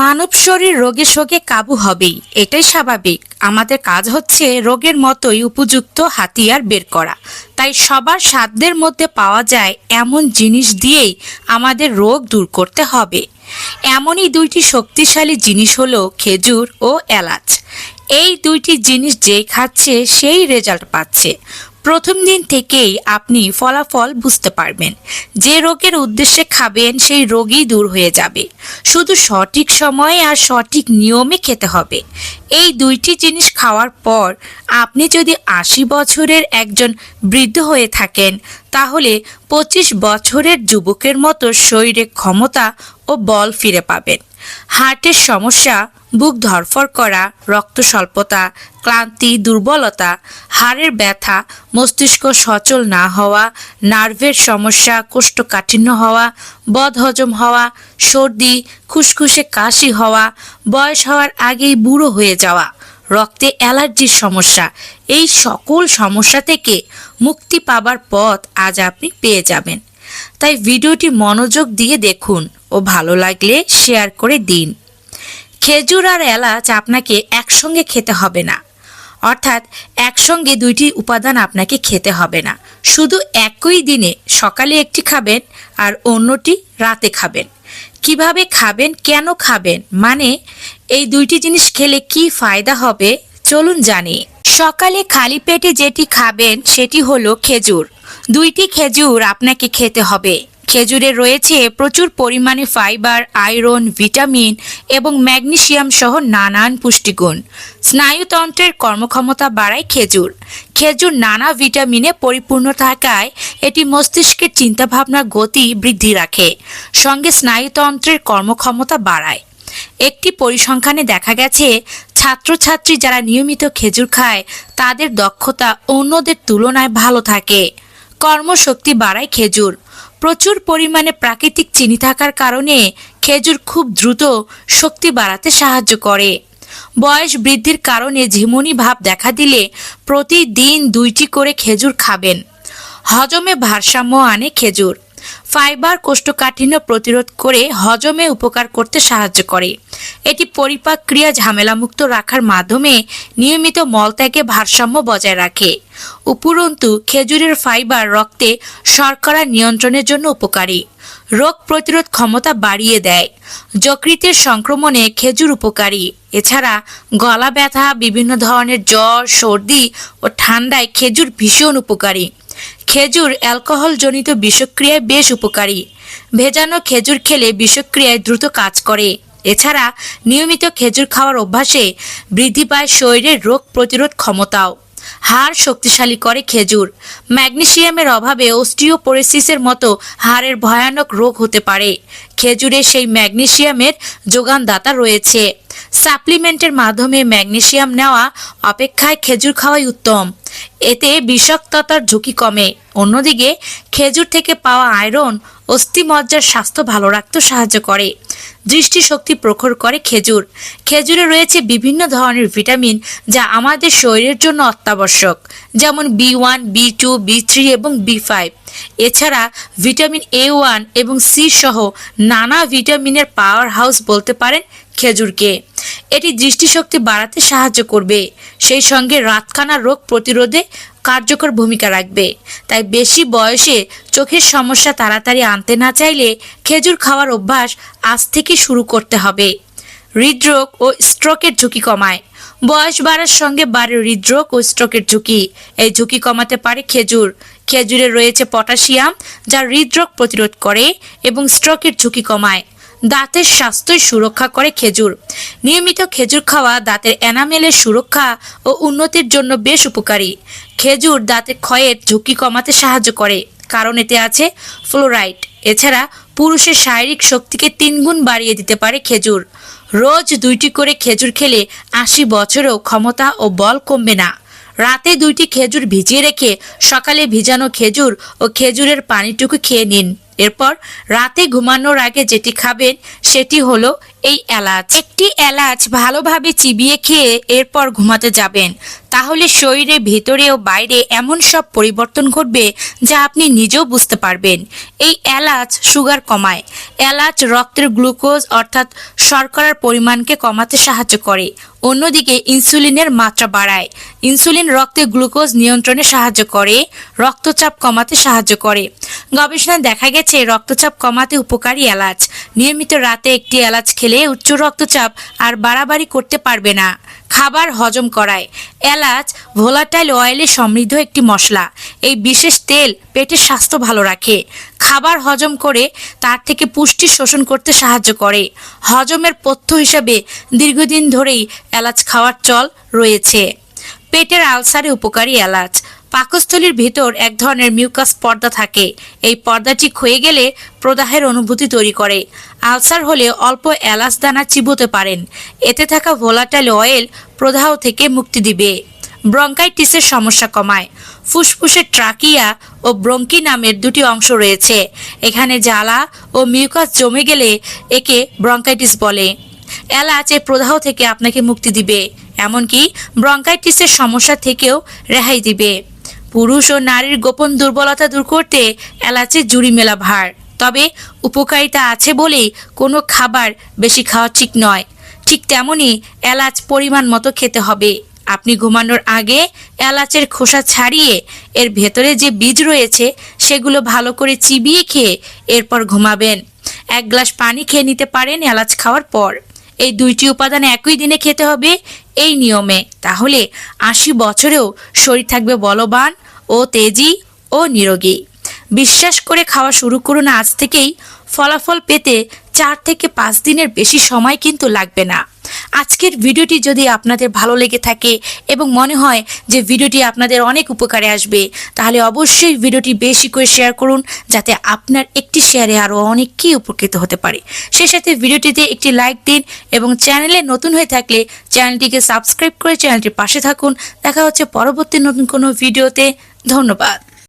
মানব শরীর রোগে শোকে কাবু হবেই, এটাই স্বাভাবিক। আমাদের কাজ হচ্ছে রোগের মতোই উপযুক্ত হাতিয়ার বের করা। তাই সবার সাধ্যের মধ্যে পাওয়া যায় এমন জিনিস দিয়েই আমাদের রোগ দূর করতে হবে। এমনই দুইটি শক্তিশালী জিনিস হলো খেজুর ও এলাচ। এই দুইটি জিনিস যেই খাচ্ছে, সেই রেজাল্ট পাচ্ছে। প্রথম দিন থেকেই আপনি ফলাফল বুঝতে পারবেন। যে রোগের উদ্দেশ্যে খাবেন, সেই রোগই দূর হয়ে যাবে। শুধু সঠিক সময়ে আর সঠিক নিয়মে খেতে হবে। এই দুইটি জিনিস খাওয়ার পর আপনি যদি আশি বছরের একজন বৃদ্ধ হয়ে থাকেন, তাহলে পঁচিশ বছরের যুবকের মতো শরীরে ক্ষমতা ও বল ফিরে পাবেন। হার্টের সমস্যা বুক ধরফর করা, রক্ত স্বল্পতা, ক্লান্তি, দুর্বলতা, হাড়ের ব্যথা, মস্তিষ্ক সচল না হওয়া, নার্ভের সমস্যা, কোষ্ঠকাঠিন্য হওয়া, বদহজম হওয়া, সর্দি, খুসখুসে কাশি হওয়া, বয়স হওয়ার আগেই বুড়ো হয়ে যাওয়া, রক্তে অ্যালার্জির সমস্যা, এই সকল সমস্যা থেকে মুক্তি পাবার পথ আজ আপনি পেয়ে যাবেন। তাই ভিডিওটি মনোযোগ দিয়ে দেখুন ও ভালো লাগলে শেয়ার করে দিন। খেজুর আর এলাচ আপনাকে একসঙ্গে খেতে হবে না। অর্থাৎ একসঙ্গে দুইটি উপাদান আপনাকে খেতে হবে না। শুধু একই দিনে সকালে একটি খাবেন আর অন্যটি রাতে খাবেন। কীভাবে খাবেন, কেন খাবেন মানে এই দুইটি জিনিস খেলে কি ফায়দা হবে, চলুন জানি। সকালে খালি পেটে যেটি খাবেন সেটি হলো খেজুর। দুইটি খেজুর আপনাকে খেতে হবে। খেজুরে রয়েছে প্রচুর পরিমাণে ফাইবার, আয়রন, ভিটামিন এবং ম্যাগনেসিয়াম সহ নানান পুষ্টিগুণ। স্নায়ুতন্ত্রের কর্মক্ষমতা বাড়ায় খেজুর। খেজুর নানা ভিটামিনে পরিপূর্ণ থাকায় এটি মস্তিষ্কের চিন্তাভাবনার গতি বৃদ্ধি রাখে, সঙ্গে স্নায়ুতন্ত্রের কর্মক্ষমতা বাড়ায়। একটি পরিসংখ্যানে দেখা গেছে, ছাত্রছাত্রী যারা নিয়মিত খেজুর খায়, তাদের দক্ষতা অন্যদের তুলনায় ভালো থাকে। কর্মশক্তি বাড়ায় খেজুর। প্রচুর পরিমাণে প্রাকৃতিক চিনি থাকার কারণে খেজুর খুব দ্রুত শক্তি বাড়াতে সাহায্য করে। বয়স বৃদ্ধির কারণে ঝিমুনি ভাব দেখা দিলে প্রতিদিন দুইটি করে খেজুর খাবেন। হজমে ভারসাম্য আনে খেজুর। ফাইবার কোষ্ঠকাঠিন্য প্রতিরোধ করে হজমে উপকার করতে সাহায্য করে। এটি পরিপাক ক্রিয়া ঝামেলামুক্ত রাখার মাধ্যমে নিয়মিত মলত্যাগে ভারসাম্য বজায় রাখে। উপরন্তু, খেজুরের ফাইবার রক্তে শর্করা নিয়ন্ত্রণের জন্য উপকারী। রোগ প্রতিরোধ ক্ষমতা বাড়িয়ে দেয়। যকৃতের সংক্রমণে খেজুর উপকারী। এছাড়া গলা ব্যথা বিভিন্ন ধরনের জ্বর, সর্দি ও ঠান্ডায় খেজুর ভীষণ উপকারী। খেজুর অ্যালকোহলজনিত বিষক্রিয়ায় বেশ উপকারী। ভেজানো খেজুর খেলে বিষক্রিয়ায় দ্রুত কাজ করে। এছাড়া নিয়মিত খেজুর খাওয়ার অভ্যাসে বৃদ্ধি পায় শরীরের রোগ প্রতিরোধ ক্ষমতাও। হাড় শক্তিশালী করে খেজুর। ম্যাগনেসিয়ামের অভাবে অস্টিওপোরেসিসের মতো হাড়ের ভয়ানক রোগ হতে পারে। খেজুরে সেই ম্যাগনেসিয়ামের যোগানদাতা রয়েছে। সাপ্লিমেন্টের মাধ্যমে ম্যাগনেসিয়াম নেওয়া অপেক্ষায় খেজুর খাওয়াই উত্তম। এতে বিষাক্ততার ঝুঁকি কমে। অন্যদিকে, খেজুর থেকে পাওয়া আয়রন অস্থিমজ্জার স্বাস্থ্য ভালো রাখতে সাহায্য করে। দৃষ্টিশক্তি প্রখর করে খেজুর। খেজুরে রয়েছে বিভিন্ন ধরনের ভিটামিন যা আমাদের শরীরের জন্য অত্যাবশ্যক, যেমন B one, B two, B three এবং বি ফাইভ। এছাড়া, ভিটামিন এ ওয়ান এবং সি সহ নানা ভিটামিনের পাওয়ার হাউস বলতে পারেন খেজুরকে। এটি দৃষ্টিশক্তি বাড়াতে সাহায্য করবে। সেই সঙ্গে রাতখানা রোগ প্রতিরোধে কার্যকর ভূমিকা রাখবে। তাই বেশি বয়সে চোখের সমস্যা তাড়াতাড়ি আনতে না চাইলে খেজুর খাওয়ার অভ্যাস আজ থেকে শুরু করতে হবে। হৃদরোগ ও স্ট্রোকের ঝুঁকি কমায়। বয়স বাড়ার সঙ্গে বাড়ে হৃদরোগ ও স্ট্রোকের ঝুঁকি। এই ঝুঁকি কমাতে পারে খেজুর। খেজুরে রয়েছে পটাশিয়াম, যা হৃদরোগ প্রতিরোধ করে এবং স্ট্রোকের ঝুঁকি কমায়। দাঁতের স্বাস্থ্যের সুরক্ষা করে খেজুর। নিয়মিত খেজুর খাওয়া দাঁতের এনামেলের সুরক্ষা ও উন্নতির জন্য বেশ উপকারী। খেজুর দাঁতের ক্ষয়ের ঝুঁকি কমাতে সাহায্য করে, কারণ এতে আছে ফ্লোরাইড। এছাড়া পুরুষের শারীরিক শক্তিকে তিনগুণ বাড়িয়ে দিতে পারে খেজুর। রোজ দুইটি করে খেজুর খেলে আশি বছরেও ক্ষমতা ও বল কমবে না। রাতে দুইটি খেজুর ভিজিয়ে রেখে সকালে ভিজানো খেজুর ও খেজুরের পানিটুকু খেয়ে নিন। এরপর রাতে ঘুমানোর আগে যেটি খাবেন, সেটি হলো এই এলাচ। একটি এলাচ ভালোভাবে চিবিয়ে খেয়ে এরপর ঘুমাতে যাবেন। তাহলে শরীরের ভেতরে ও বাইরে এমন সব পরিবর্তন ঘটবে যা আপনি নিজেও বুঝতে পারবেন। এই এলাচ সুগার কমায়। এলাচ রক্তের গ্লুকোজ অর্থাৎ শর্করার পরিমাণকে কমাতে সাহায্য করে। অন্যদিকে ইনসুলিনের মাত্রা বাড়ায়। ইনসুলিন রক্তে গ্লুকোজ নিয়ন্ত্রণে সাহায্য করে, রক্তচাপ কমাতে সাহায্য করে। গবেষণায় দেখা গেছে, রক্তচাপ কমাতে উপকারী এলাচ। নিয়মিত রাতে একটি এলাচ খেলে উচ্চ রক্তচাপ আর বাড়াবাড়ি করতে পারবে না। খাবার হজম করায়। এলাচ ভোলাটাইল অয়েলে সমৃদ্ধ একটি মশলা। এই বিশেষ তেল পেটের স্বাস্থ্য ভালো রাখে। খাবার হজম করে তার থেকে পুষ্টি শোষণ করতে সাহায্য করে। হজমের পথ্য হিসাবে দীর্ঘদিন ধরেই এলাচ খাওয়ার চল রয়েছে। পেটের আলসারে উপকারী এলাচ। পাকস্থলীর ভিতর এক ধরনের মিউকাস পর্দা থাকে। এই পর্দাটি ক্ষয়ে গেলে প্রদাহের অনুভূতি তৈরি করে। আলসার হলে অল্প এলাচ দানা চিবোতে পারেন। এতে থাকা ভোলাটাইল অয়েল প্রদাহ থেকে মুক্তি দিবে। ব্রঙ্কাইটিসের সমস্যা কমায়। ফুসফুসের ট্রাকিয়া ও ব্রঙ্কি নামের দুটি অংশ রয়েছে। এখানে জ্বালা ও মিউকাস জমে গেলে একে ব্রঙ্কাইটিস বলে। এলাচ এই প্রদাহ থেকে আপনাকে মুক্তি দিবে। এমনকি ব্রঙ্কাইটিসের সমস্যা থেকেও রেহাই দিবে। পুরুষ ও নারীর গোপন দুর্বলতা দূর করতে এলাচের জুড়ি মেলা ভার। তবে উপকারিতা আছে বলেই কোনো খাবার বেশি খাওয়া ঠিক নয়। ঠিক তেমনই এলাচ পরিমাণ মতো খেতে হবে। আপনি ঘুমানোর আগে এলাচের খোসা ছাড়িয়ে এর ভেতরে যে বীজ রয়েছে সেগুলো ভালো করে চিবিয়ে খেয়ে এরপর ঘুমাবেন। এক গ্লাস পানি খেয়ে নিতে পারেন এলাচ খাওয়ার পর। এই দুইটি উপাদান একই দিনে খেতে হবে। এই নিয়মে। তাহলে আশি বছরেও শরীর থাকবে বলবান ও তেজি ও নিরোগী। বিশ্বাস করে খাওয়া শুরু করুন আজ থেকেই। ফলাফল পেতে চার থেকে পাঁচ দিনের বেশি সময় কিন্তু লাগবে না। আজকের ভিডিওটি যদি আপনাদের ভালো লেগে থাকে এবং মনে হয় যে ভিডিওটি আপনাদের অনেক উপকারে আসবে, তাহলে অবশ্যই ভিডিওটি বেশি করে শেয়ার করুন যাতে আপনার একটি শেয়ারে আরও অনেককেই উপকৃত হতে পারে। সেই সাথে ভিডিওটিতে একটি লাইক দিন এবং চ্যানেলে নতুন হয়ে থাকলে চ্যানেলটিকে সাবস্ক্রাইব করে চ্যানেলটির পাশে থাকুন। দেখা হচ্ছে পরবর্তী নতুন কোনো ভিডিওতে। ধন্যবাদ।